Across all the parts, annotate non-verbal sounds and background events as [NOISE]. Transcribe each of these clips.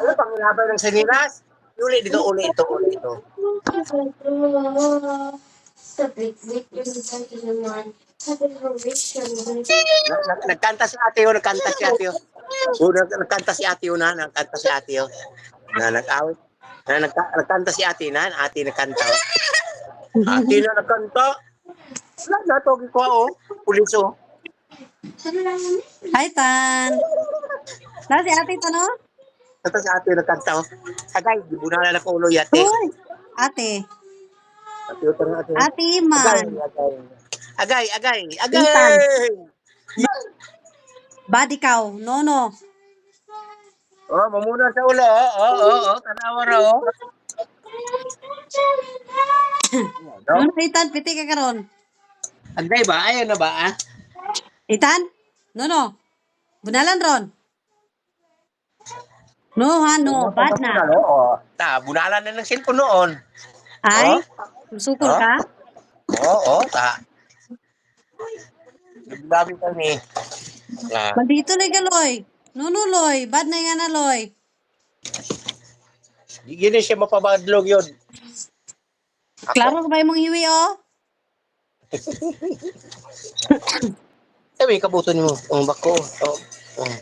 Ano pang laban ng sinilas? Uli dito, uli ito, uli ito. Nagkanta si ate nagkanta si ate yun. O, nag- nagkanta si ate na, nagkanta si ate. Na nag-awit. Na nagka- nagkanta si ate na, ate nagkanta. Ate na nagkanta. Wala na, togi ko oh. Pulis oh. Hi, Tan. Nasi ate to, no? Kanta si ate nagkanta oh. Agay, di bunala na ko ulo yate. Uy, ate. Ate yun, ate. Ate Agay, Iman. agay. Agay, agay, agay. Bad ikaw. No, no. Oh, mamuna sa ulo oh. Oh, oh, oh. Tanawa ra oh. No? [COUGHS] Ano kay Tan? Piti ka karon. Agay ba? Ayaw na ba ah? Itan? No, no. Bunalan ron. No, ha, no. Bad na. Oo. Ta, bunalan na ng cellphone noon. Ay, Oh. sukol Oh. ka? Oo, ta. Nagdami kami. Ah, Bandito lay ka, Loy. No, no, Loy. Bad na yan na, Loy. di gini siya mapabadlog yun. Klaro ka ba yung mong hiwi, oh? [LAUGHS] Sabi, kabuto mo. Ang bako. Oh. Oh.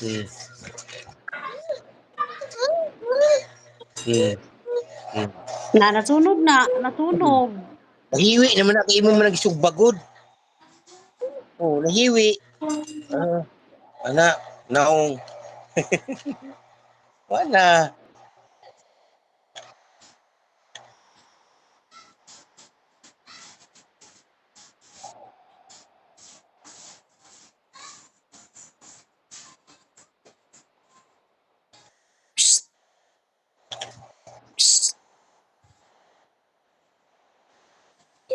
Hmm. Na, nasunog na. Nasunog. Nahiwi naman na kayo mo man nagsugbagod. Oh, nahiwi. Ah, ana, naong. [LAUGHS] Wala.